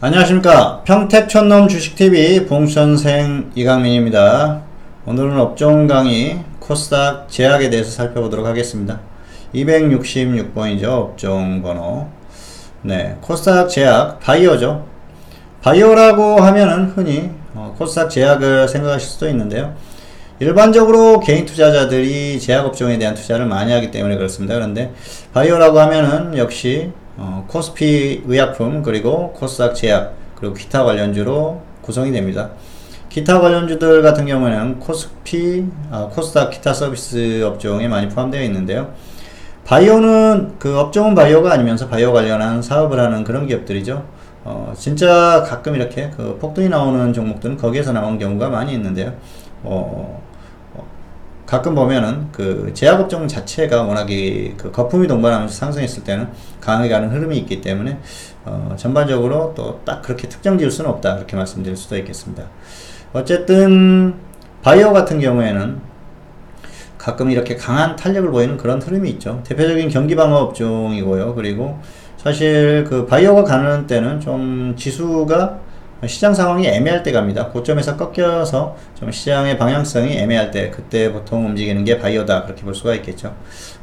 안녕하십니까. 평택촌놈 주식TV 봉선생 이강민입니다. 오늘은 업종 강의 코스닥 제약에 대해서 살펴보도록 하겠습니다. 266번이죠 업종 번호. 네 코스닥 제약 바이오죠. 바이오라고 하면은 흔히 어, 코스닥 제약을 생각하실 수도 있는데요. 일반적으로 개인 투자자들이 제약업종에 대한 투자를 많이 하기 때문에 그렇습니다. 그런데 바이오라고 하면은 역시 어, 코스피 의약품 그리고 코스닥 제약 그리고 기타 관련주로 구성이 됩니다. 기타 관련주들 같은 경우에는 코스피, 아, 코스닥 기타 서비스 업종에 많이 포함되어 있는데요. 바이오는 그 업종은 바이오가 아니면서 바이오 관련한 사업을 하는 그런 기업들이죠. 어, 진짜 가끔 이렇게 그 폭등이 나오는 종목들은 거기에서 나온 경우가 많이 있는데요. 어, 가끔 보면은 그 제약업종 자체가 워낙에 그 거품이 동반하면서 상승했을 때는 강하게 가는 흐름이 있기 때문에 어 전반적으로 또 딱 그렇게 특정 지을 수는 없다 그렇게 말씀드릴 수도 있겠습니다. 어쨌든 바이오 같은 경우에는 가끔 이렇게 강한 탄력을 보이는 그런 흐름이 있죠. 대표적인 경기 방어 업종이고요. 그리고 사실 그 바이오가 가는 때는 좀 지수가 시장 상황이 애매할 때 갑니다. 고점에서 꺾여서 좀 시장의 방향성이 애매할 때 그때 보통 움직이는 게 바이오다 그렇게 볼 수가 있겠죠.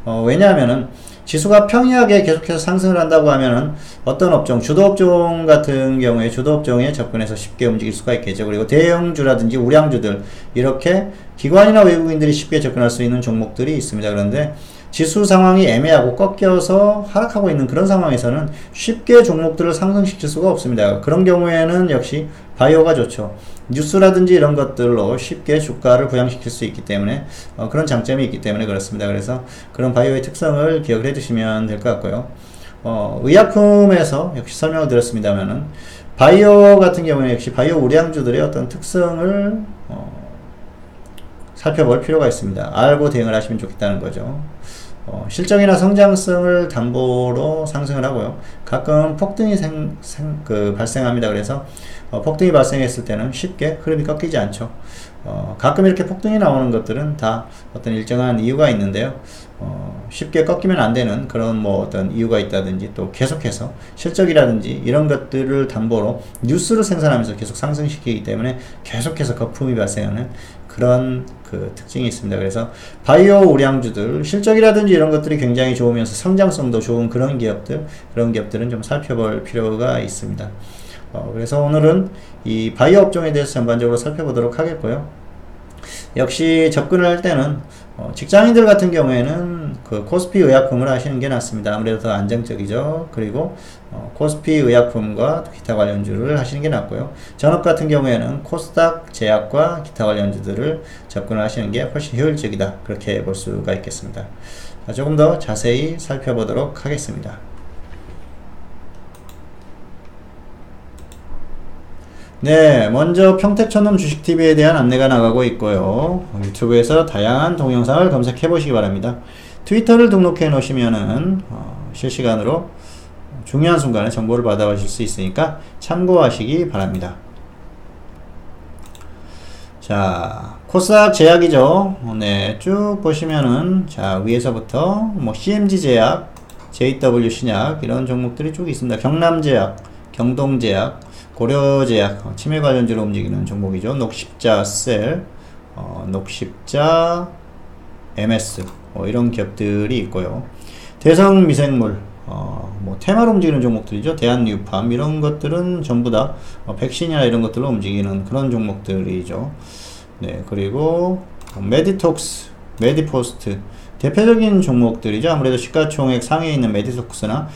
어, 왜냐하면은 지수가 평이하게 계속해서 상승을 한다고 하면은 어떤 업종, 주도 업종 같은 경우에 주도 업종에 접근해서 쉽게 움직일 수가 있겠죠. 그리고 대형주라든지 우량주들 이렇게 기관이나 외국인들이 쉽게 접근할 수 있는 종목들이 있습니다. 그런데 지수 상황이 애매하고 꺾여서 하락하고 있는 그런 상황에서는 쉽게 종목들을 상승시킬 수가 없습니다. 그런 경우에는 역시 바이오가 좋죠. 뉴스라든지 이런 것들로 쉽게 주가를 부양시킬 수 있기 때문에 어, 그런 장점이 있기 때문에 그렇습니다. 그래서 그런 바이오의 특성을 기억을 해두시면 될 것 같고요. 어, 의약품에서 역시 설명을 드렸습니다만은 바이오 같은 경우는 역시 바이오 우량주들의 어떤 특성을 어, 살펴볼 필요가 있습니다. 알고 대응을 하시면 좋겠다는 거죠. 어, 실적이나 성장성을 담보로 상승을 하고요. 가끔 폭등이 생, 생, 그 발생합니다. 그래서 어, 폭등이 발생했을 때는 쉽게 흐름이 꺾이지 않죠. 어, 가끔 이렇게 폭등이 나오는 것들은 다 어떤 일정한 이유가 있는데요. 어, 쉽게 꺾이면 안 되는 그런 뭐 어떤 이유가 있다든지 또 계속해서 실적이라든지 이런 것들을 담보로 뉴스를 생산하면서 계속 상승시키기 때문에 계속해서 거품이 발생하는 그런 그 특징이 있습니다. 그래서 바이오 우량주들 실적이라든지 이런 것들이 굉장히 좋으면서 성장성도 좋은 그런 기업들 그런 기업들은 좀 살펴볼 필요가 있습니다. 어, 그래서 오늘은 이 바이오 업종에 대해서 전반적으로 살펴보도록 하겠고요. 역시 접근을 할 때는 어, 직장인들 같은 경우에는 그 코스피 의약품을 하시는 게 낫습니다. 아무래도 더 안정적이죠. 그리고 어, 코스피 의약품과 기타 관련주를 하시는 게 낫고요. 전업 같은 경우에는 코스닥 제약과 기타 관련주들을 접근을 하시는 게 훨씬 효율적이다. 그렇게 볼 수가 있겠습니다. 자, 조금 더 자세히 살펴보도록 하겠습니다. 네, 먼저 평택천놈 주식TV에 대한 안내가 나가고 있고요. 유튜브에서 다양한 동영상을 검색해 보시기 바랍니다. 트위터를 등록해 놓으시면은 어, 실시간으로 중요한 순간에 정보를 받아가실 수 있으니까 참고하시기 바랍니다. 자, 코스닥 제약이죠. 네, 쭉 보시면은 자 위에서부터 뭐 CMG 제약, JW 신약 이런 종목들이 쭉 있습니다. 경남 제약, 경동 제약, 고려제약, 어, 치매 관련주로 움직이는 종목이죠. 녹십자 셀, 어, 녹십자 MS 뭐 이런 기업들이 있고요. 대성 미생물, 어, 뭐 테마로 움직이는 종목들이죠. 대한유팜 이런 것들은 전부 다 어, 백신이나 이런 것들로 움직이는 그런 종목들이죠. 네, 그리고 메디톡스, 메디포스트 대표적인 종목들이죠. 아무래도 시가총액 상위에 있는 메디톡스나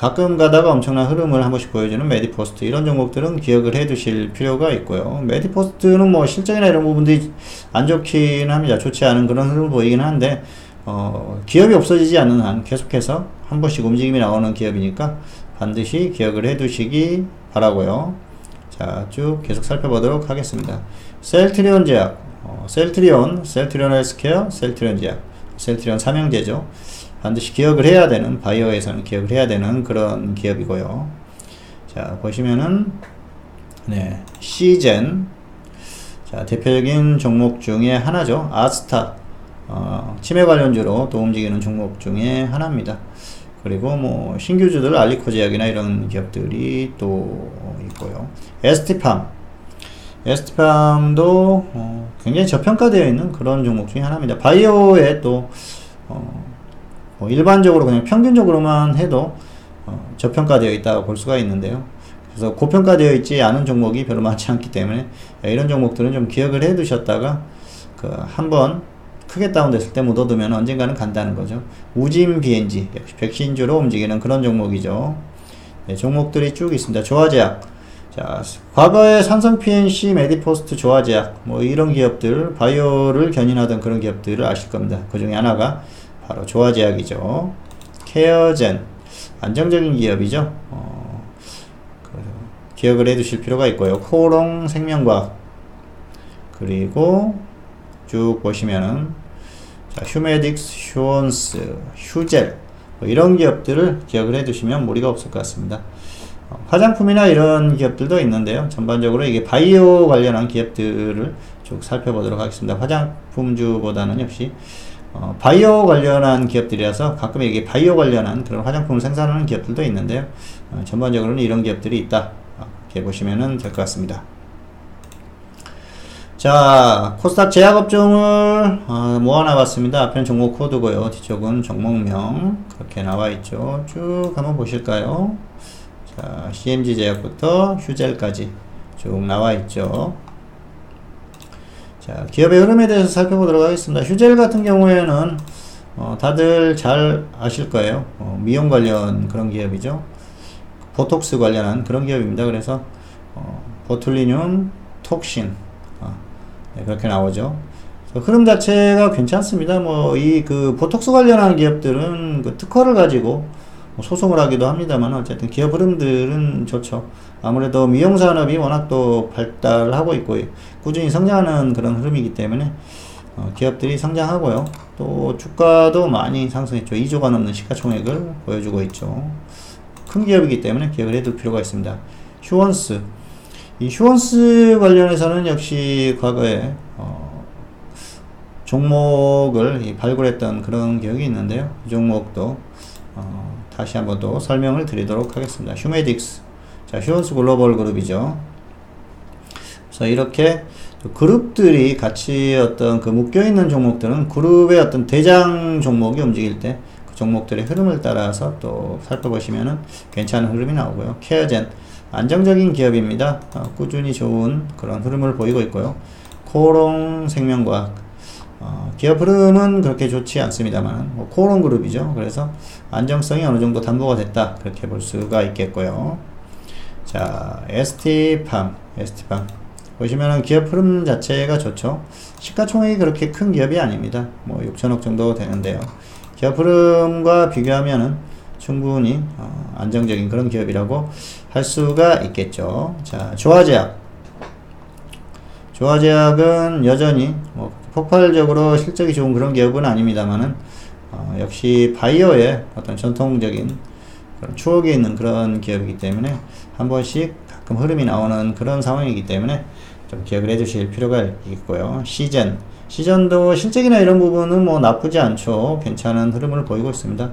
가끔 가다가 엄청난 흐름을 한 번씩 보여주는 메디포스트 이런 종목들은 기억을 해 두실 필요가 있고요. 메디포스트는 뭐 실적이나 이런 부분들이 안 좋긴 합니다. 좋지 않은 그런 흐름을 보이긴 한데 어, 기업이 없어지지 않는 한 계속해서 한 번씩 움직임이 나오는 기업이니까 반드시 기억을 해 두시기 바라고요. 자, 쭉 계속 살펴보도록 하겠습니다. 셀트리온 제약, 어, 셀트리온, 셀트리온 헬스케어, 셀트리온 제약, 셀트리온 삼형제죠. 반드시 기억을 해야 되는 바이오에서는 기억을 해야 되는 그런 기업이고요. 자 보시면은 네 시젠 자 대표적인 종목 중에 하나죠. 아스타 어, 치매 관련주로 또 움직이는 종목 중에 하나입니다. 그리고 뭐 신규주들 알리코 제약이나 이런 기업들이 또 있고요. 에스티팜. 에스티팜도 어, 굉장히 저평가되어 있는 그런 종목 중에 하나입니다. 바이오에 또 어, 뭐 일반적으로 그냥 평균적으로만 해도 어, 저평가되어 있다고 볼 수가 있는데요. 그래서 고평가되어 있지 않은 종목이 별로 많지 않기 때문에 이런 종목들은 좀 기억을 해 두셨다가 그 한번 크게 다운됐을 때 묻어두면 언젠가는 간다는 거죠. 우진 BNG 역시 백신주로 움직이는 그런 종목이죠. 네, 종목들이 쭉 있습니다. 조화제약. 자, 과거에 삼성 PNC, 메디포스트, 조화제약 뭐 이런 기업들 바이오를 견인하던 그런 기업들을 아실 겁니다. 그 중에 하나가 바로 조화제약이죠. 케어젠 안정적인 기업이죠. 어, 그, 기억을 해두실 필요가 있고요. 코롱 생명과학 그리고 쭉 보시면은 자, 휴메딕스, 휴원스, 휴젤 뭐 이런 기업들을 기억을 해두시면 무리가 없을 것 같습니다. 어, 화장품이나 이런 기업들도 있는데요. 전반적으로 이게 바이오 관련한 기업들을 쭉 살펴보도록 하겠습니다. 화장품주보다는 역시 어, 바이오 관련한 기업들이라서 가끔 이게 바이오 관련한 그런 화장품을 생산하는 기업들도 있는데요. 어, 전반적으로는 이런 기업들이 있다. 이렇게 보시면 될 것 같습니다. 자, 코스닥 제약업종을 어, 모아놔봤습니다. 앞에는 종목 코드고요. 뒤쪽은 종목명 그렇게 나와있죠. 쭉 한번 보실까요? 자, CMG 제약부터 휴젤까지 쭉 나와있죠. 자, 기업의 흐름에 대해서 살펴보도록 하겠습니다. 휴젤 같은 경우에는 어, 다들 잘 아실 거예요. 어, 미용 관련 그런 기업이죠. 보톡스 관련한 그런 기업입니다. 그래서 어, 보툴리늄 톡신 네, 그렇게 나오죠. 흐름 자체가 괜찮습니다. 뭐, 이, 그, 보톡스 관련한 기업들은 그 특허를 가지고 뭐 소송을 하기도 합니다만, 어쨌든 기업 흐름들은 좋죠. 아무래도 미용 산업이 워낙 또 발달하고 있고, 꾸준히 성장하는 그런 흐름이기 때문에, 어, 기업들이 성장하고요. 또 주가도 많이 상승했죠. 2조가 넘는 시가총액을 보여주고 있죠. 큰 기업이기 때문에 기억을 해둘 필요가 있습니다. 휴원스. 이 휴원스 관련해서는 역시 과거에 어, 종목을 발굴했던 그런 기억이 있는데요. 이 종목도 어, 다시 한번 또 설명을 드리도록 하겠습니다. 휴메딕스. 자, 휴원스 글로벌 그룹이죠. 그래서 이렇게 그룹들이 같이 어떤 그 묶여있는 종목들은 그룹의 어떤 대장 종목이 움직일 때 그 종목들의 흐름을 따라서 또 살펴보시면은 괜찮은 흐름이 나오고요. 케어젠. 안정적인 기업입니다. 어, 꾸준히 좋은 그런 흐름을 보이고 있고요. 코롱 생명과학 어, 기업 흐름은 그렇게 좋지 않습니다만 뭐 코롱 그룹이죠. 그래서 안정성이 어느 정도 담보가 됐다 그렇게 볼 수가 있겠고요. 자, ST팜, ST팜 보시면은 기업 흐름 자체가 좋죠. 시가총액이 그렇게 큰 기업이 아닙니다. 뭐 6천억 정도 되는데요. 기업 흐름과 비교하면은 충분히 어, 안정적인 그런 기업이라고 할 수가 있겠죠. 자, 조화제약. 조화제약은 여전히 뭐 폭발적으로 실적이 좋은 그런 기업은 아닙니다만은 어, 역시 바이오의 어떤 전통적인 그런 추억이 있는 그런 기업이기 때문에 한 번씩 가끔 흐름이 나오는 그런 상황이기 때문에 좀 기억을 해주실 필요가 있고요. 시즌. 시즌도 실적이나 이런 부분은 뭐 나쁘지 않죠. 괜찮은 흐름을 보이고 있습니다.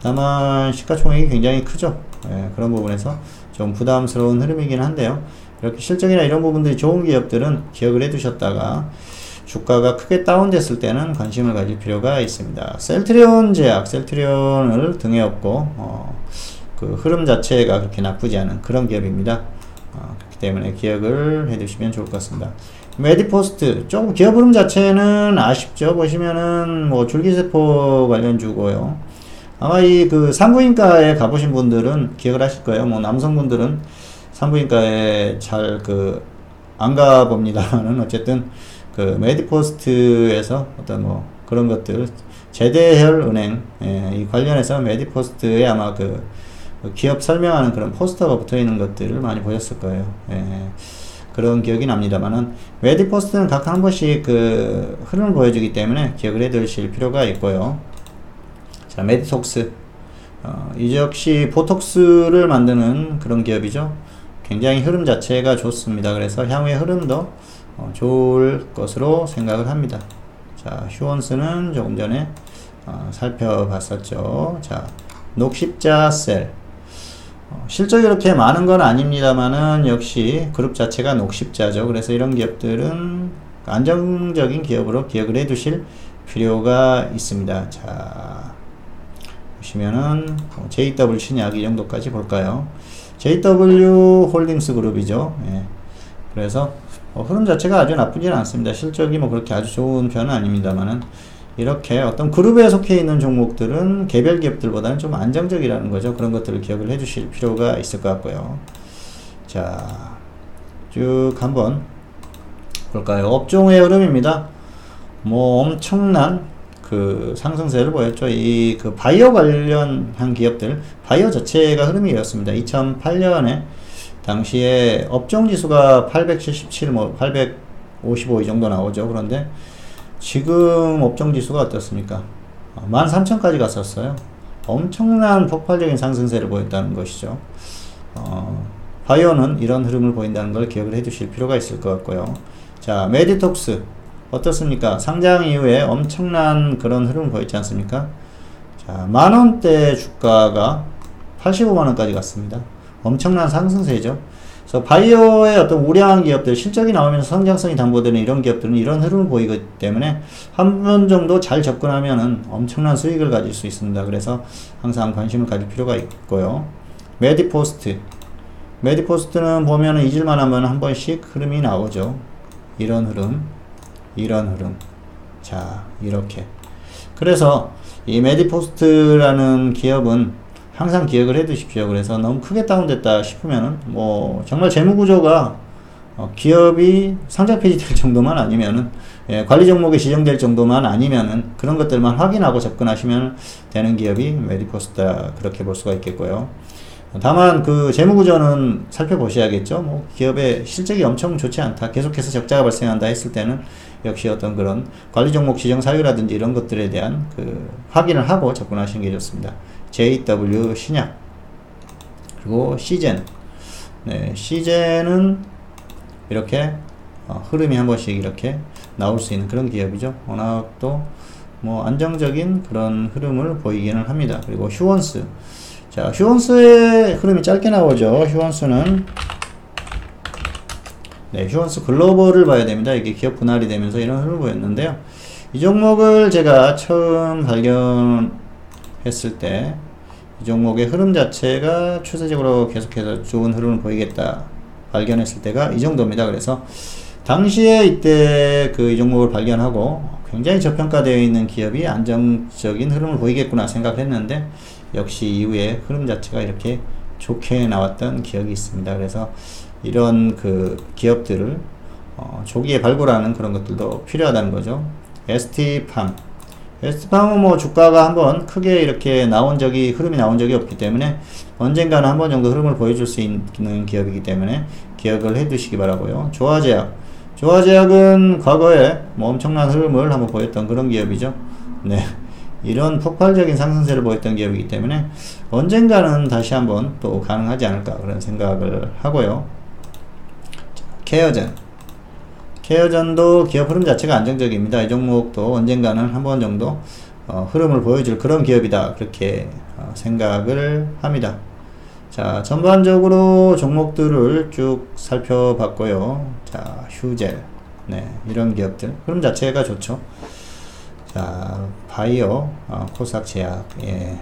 다만 시가총액이 굉장히 크죠. 예, 그런 부분에서 좀 부담스러운 흐름이긴 한데요. 이렇게 실적이나 이런 부분들이 좋은 기업들은 기억을 해두셨다가 주가가 크게 다운됐을 때는 관심을 가질 필요가 있습니다. 셀트리온 제약, 셀트리온을 등에 업고 어, 그 흐름 자체가 그렇게 나쁘지 않은 그런 기업입니다. 어, 그렇기 때문에 기억을 해두시면 좋을 것 같습니다. 메디포스트 조금 기업 흐름 자체는 아쉽죠. 보시면은 뭐 줄기세포 관련 주고요. 아마 이 그 산부인과에 가보신 분들은 기억을 하실 거예요. 뭐 남성분들은 산부인과에 잘 그 안 가봅니다만은 어쨌든 그 메디포스트에서 어떤 뭐 그런 것들 제대혈 은행 예, 이 관련해서 메디포스트에 아마 그 기업 설명하는 그런 포스터가 붙어 있는 것들을 많이 보셨을 거예요. 예, 그런 기억이 납니다만은 메디포스트는 각 한 번씩 그 흐름을 보여주기 때문에 기억을 해두실 필요가 있고요. 자, 메디톡스. 어, 이 역시 보톡스를 만드는 그런 기업이죠. 굉장히 흐름 자체가 좋습니다. 그래서 향후의 흐름도 어, 좋을 것으로 생각을 합니다. 자, 휴원스는 조금 전에 어, 살펴봤었죠. 자, 녹십자 셀. 어, 실적이 이렇게 많은 건 아닙니다만은 역시 그룹 자체가 녹십자죠. 그래서 이런 기업들은 안정적인 기업으로 기억을 해 두실 필요가 있습니다. 자, 보시면은 JW 신약 이 정도까지 볼까요? JW 홀딩스 그룹이죠. 예. 그래서 어, 흐름 자체가 아주 나쁘지는 않습니다. 실적이 뭐 그렇게 아주 좋은 편은 아닙니다만은 이렇게 어떤 그룹에 속해 있는 종목들은 개별 기업들보다는 좀 안정적이라는 거죠. 그런 것들을 기억을 해 주실 필요가 있을 것 같고요. 자, 쭉 한번 볼까요? 업종의 흐름입니다. 뭐 엄청난 그 상승세를 보였죠. 이 그 바이오 관련한 기업들, 바이오 자체가 흐름이 이었습니다. 2008년에 당시에 업종 지수가 877, 뭐 855이 정도 나오죠. 그런데 지금 업종 지수가 어떻습니까? 13,000까지 갔었어요. 엄청난 폭발적인 상승세를 보였다는 것이죠. 어, 바이오는 이런 흐름을 보인다는 걸 기억을 해 두실 필요가 있을 것 같고요. 자, 메디톡스. 어떻습니까? 상장 이후에 엄청난 그런 흐름을 보였지 않습니까? 자, 만원대 주가가 85만원까지 갔습니다. 엄청난 상승세죠. 그래서 바이오의 어떤 우량한 기업들, 실적이 나오면서 성장성이 담보되는 이런 기업들은 이런 흐름을 보이기 때문에 한 번 정도 잘 접근하면은 엄청난 수익을 가질 수 있습니다. 그래서 항상 관심을 가질 필요가 있고요. 메디포스트. 메디포스트는 보면은 잊을만 하면 한 번씩 흐름이 나오죠. 이런 흐름, 이런 흐름. 자, 이렇게. 그래서 이 메디포스트라는 기업은 항상 기억을 해 두십시오. 그래서 너무 크게 다운됐다 싶으면은 뭐 정말 재무 구조가 어, 기업이 상장 폐지될 정도만 아니면은 예, 관리 종목에 지정될 정도만 아니면은 그런 것들만 확인하고 접근하시면 되는 기업이 메디포스다 그렇게 볼 수가 있겠고요. 다만 그 재무 구조는 살펴보셔야겠죠. 뭐 기업의 실적이 엄청 좋지 않다. 계속해서 적자가 발생한다 했을 때는 역시 어떤 그런 관리 종목 지정 사유라든지 이런 것들에 대한 그 확인을 하고 접근하시는 게 좋습니다. JW 신약 그리고 시젠 네, 시젠은 이렇게 어, 흐름이 한 번씩 이렇게 나올 수 있는 그런 기업이죠. 워낙 또 뭐 안정적인 그런 흐름을 보이기는 합니다. 그리고 휴원스 자 휴원스의 흐름이 짧게 나오죠. 휴원스는 네, 휴원스 글로벌을 봐야 됩니다. 이게 기업 분할이 되면서 이런 흐름을 보였는데요. 이 종목을 제가 처음 발견 했을 때 이 종목의 흐름 자체가 추세적으로 계속해서 좋은 흐름을 보이겠다 발견했을 때가 이 정도입니다. 그래서 당시에 이때 그 이 종목을 발견하고 굉장히 저평가되어 있는 기업이 안정적인 흐름을 보이겠구나 생각했는데 역시 이후에 흐름 자체가 이렇게 좋게 나왔던 기억이 있습니다. 그래서 이런 그 기업들을 어, 조기에 발굴하는 그런 것들도 필요하다는 거죠. ST팜 에스파는 뭐 주가가 한번 크게 이렇게 나온 적이 흐름이 나온 적이 없기 때문에 언젠가는 한 번 정도 흐름을 보여줄 수 있는 기업이기 때문에 기억을 해 두시기 바라고요. 조화제약 조화제약은 과거에 뭐 엄청난 흐름을 한번 보였던 그런 기업이죠. 네. 이런 폭발적인 상승세를 보였던 기업이기 때문에 언젠가는 다시 한번 또 가능하지 않을까 그런 생각을 하고요. 케어젠 케어전도 기업 흐름 자체가 안정적입니다. 이 종목도 언젠가는 한 번 정도 어, 흐름을 보여줄 그런 기업이다. 그렇게 어, 생각을 합니다. 자, 전반적으로 종목들을 쭉 살펴봤고요. 자, 휴젤. 네, 이런 기업들. 흐름 자체가 좋죠. 자, 바이오, 어, 코삭 제약. 예.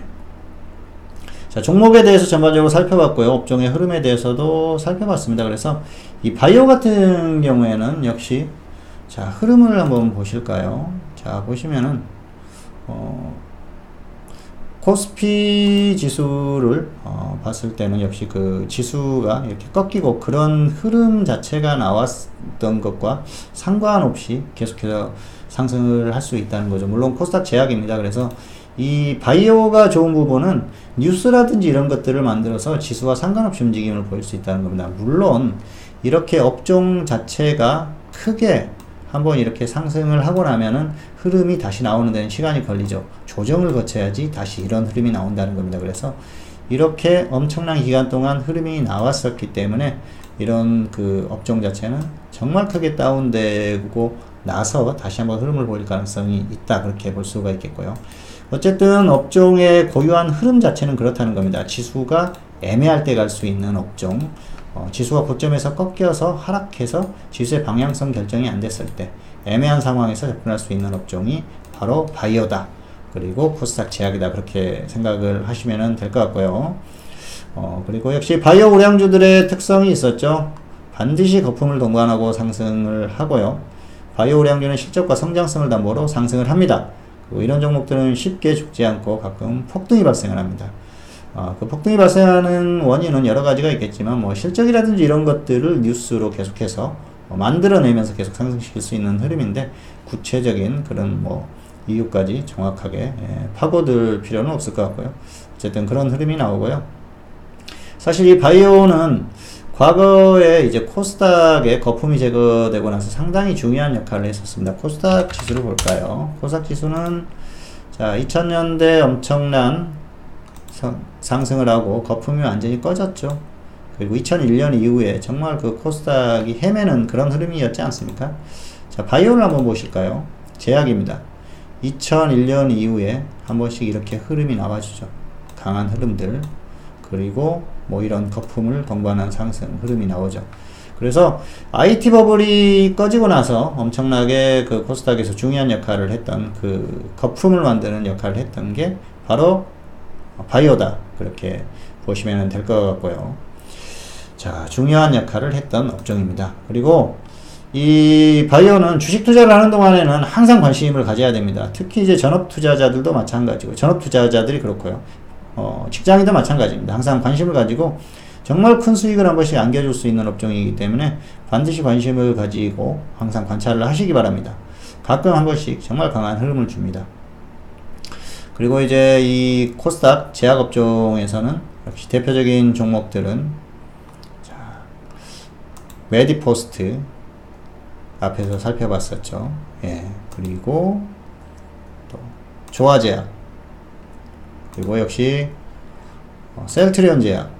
자, 종목에 대해서 전반적으로 살펴봤고요. 업종의 흐름에 대해서도 살펴봤습니다. 그래서 이 바이오 같은 경우에는 역시 자, 흐름을 한번 보실까요? 자, 보시면은 어, 코스피 지수를 어, 봤을 때는 역시 그 지수가 이렇게 꺾이고 그런 흐름 자체가 나왔던 것과 상관없이 계속해서 상승을 할 수 있다는 거죠. 물론 코스닥 제약입니다. 그래서 이 바이오가 좋은 부분은 뉴스라든지 이런 것들을 만들어서 지수와 상관없이 움직임을 보일 수 있다는 겁니다. 물론 이렇게 업종 자체가 크게 한번 이렇게 상승을 하고 나면은 흐름이 다시 나오는 데는 시간이 걸리죠. 조정을 거쳐야지 다시 이런 흐름이 나온다는 겁니다. 그래서 이렇게 엄청난 기간 동안 흐름이 나왔었기 때문에 이런 그 업종 자체는 정말 크게 다운되고 나서 다시 한번 흐름을 보일 가능성이 있다. 그렇게 볼 수가 있겠고요. 어쨌든 업종의 고유한 흐름 자체는 그렇다는 겁니다. 지수가 애매할 때 갈 수 있는 업종, 어, 지수가 고점에서 꺾여서 하락해서 지수의 방향성 결정이 안 됐을 때 애매한 상황에서 접근할 수 있는 업종이 바로 바이오다. 그리고 코스닥 제약이다. 그렇게 생각을 하시면 될 것 같고요. 어, 그리고 역시 바이오 우량주들의 특성이 있었죠. 반드시 거품을 동반하고 상승을 하고요. 바이오 우량주는 실적과 성장성을 담보로 상승을 합니다. 그리고 이런 종목들은 쉽게 죽지 않고 가끔 폭등이 발생을 합니다. 어, 그 폭등이 발생하는 원인은 여러 가지가 있겠지만 뭐 실적이라든지 이런 것들을 뉴스로 계속해서 뭐 만들어내면서 계속 상승시킬 수 있는 흐름인데 구체적인 그런 뭐 이유까지 정확하게 예, 파고들 필요는 없을 것 같고요. 어쨌든 그런 흐름이 나오고요. 사실 이 바이오는 과거에 이제 코스닥에 거품이 제거되고 나서 상당히 중요한 역할을 했었습니다. 코스닥 지수를 볼까요? 코스닥 지수는 자 2000년대 엄청난 상승을 하고 거품이 완전히 꺼졌죠. 그리고 2001년 이후에 정말 그 코스닥이 헤매는 그런 흐름이었지 않습니까? 자, 바이오를 한번 보실까요? 제약입니다. 2001년 이후에 한 번씩 이렇게 흐름이 나와주죠. 강한 흐름들. 그리고 뭐 이런 거품을 동반한 상승 흐름이 나오죠. 그래서 IT 버블이 꺼지고 나서 엄청나게 그 코스닥에서 중요한 역할을 했던 그 거품을 만드는 역할을 했던 게 바로 바이오다. 그렇게 보시면 될 것 같고요. 자, 중요한 역할을 했던 업종입니다. 그리고 이 바이오는 주식 투자를 하는 동안에는 항상 관심을 가져야 됩니다. 특히 이제 전업 투자자들도 마찬가지고, 전업 투자자들이 그렇고요. 어, 직장인도 마찬가지입니다. 항상 관심을 가지고 정말 큰 수익을 한 번씩 안겨줄 수 있는 업종이기 때문에 반드시 관심을 가지고 항상 관찰을 하시기 바랍니다. 가끔 한 번씩 정말 강한 흐름을 줍니다. 그리고 이제 이 코스닥 제약업종에서는 역시 대표적인 종목들은 자, 메디포스트 앞에서 살펴봤었죠. 예. 그리고 또 조화제약 그리고 역시 어, 셀트리온 제약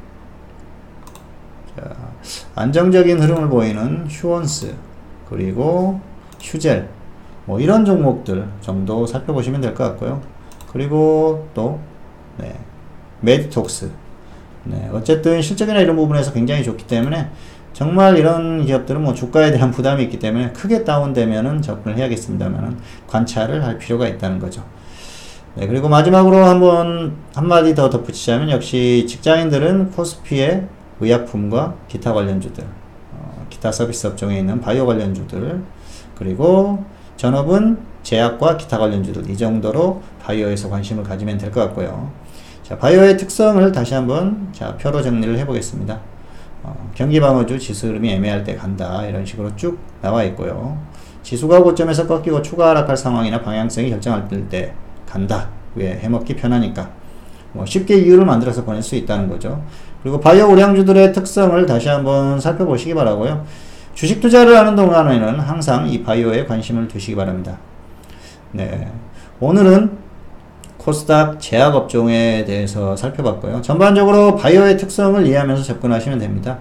자, 안정적인 흐름을 보이는 휴원스 그리고 휴젤 뭐 이런 종목들 정도 살펴보시면 될 것 같고요. 그리고 또 네, 메디톡스 네, 어쨌든 실적이나 이런 부분에서 굉장히 좋기 때문에 정말 이런 기업들은 뭐 주가에 대한 부담이 있기 때문에 크게 다운되면은 접근을 해야겠습니다만 관찰을 할 필요가 있다는 거죠. 네, 그리고 마지막으로 한번 한마디 더 덧붙이자면 역시 직장인들은 코스피의 의약품과 기타 관련주들, 어, 기타 서비스 업종에 있는 바이오 관련주들, 그리고 전업은 제약과 기타 관련주들 이 정도로 바이오에서 관심을 가지면 될 것 같고요. 자, 바이오의 특성을 다시 한번 자, 표로 정리를 해보겠습니다. 어, 경기 방어주 지수 흐름이 애매할 때 간다 이런 식으로 쭉 나와 있고요. 지수가 고점에서 꺾이고 추가 하락할 상황이나 방향성이 결정할 때 간다. 왜 해먹기 편하니까. 뭐 쉽게 이유를 만들어서 보낼 수 있다는 거죠. 그리고 바이오 우량주들의 특성을 다시 한번 살펴보시기 바라고요. 주식 투자를 하는 동안에는 항상 이 바이오에 관심을 두시기 바랍니다. 네. 오늘은 코스닥 제약업종에 대해서 살펴봤고요. 전반적으로 바이오의 특성을 이해하면서 접근하시면 됩니다.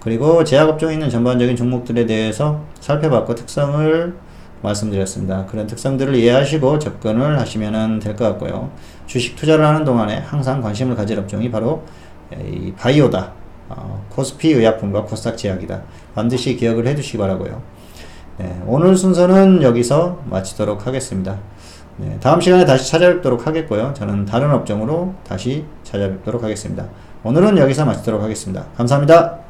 그리고 제약업종에 있는 전반적인 종목들에 대해서 살펴봤고 특성을 말씀드렸습니다. 그런 특성들을 이해하시고 접근을 하시면 될 것 같고요. 주식 투자를 하는 동안에 항상 관심을 가질 업종이 바로 이 바이오다. 어, 코스피 의약품과 코스닥 제약이다. 반드시 기억을 해 주시기 바라고요. 네, 오늘 순서는 여기서 마치도록 하겠습니다. 네, 다음 시간에 다시 찾아뵙도록 하겠고요. 저는 다른 업종으로 다시 찾아뵙도록 하겠습니다. 오늘은 여기서 마치도록 하겠습니다. 감사합니다.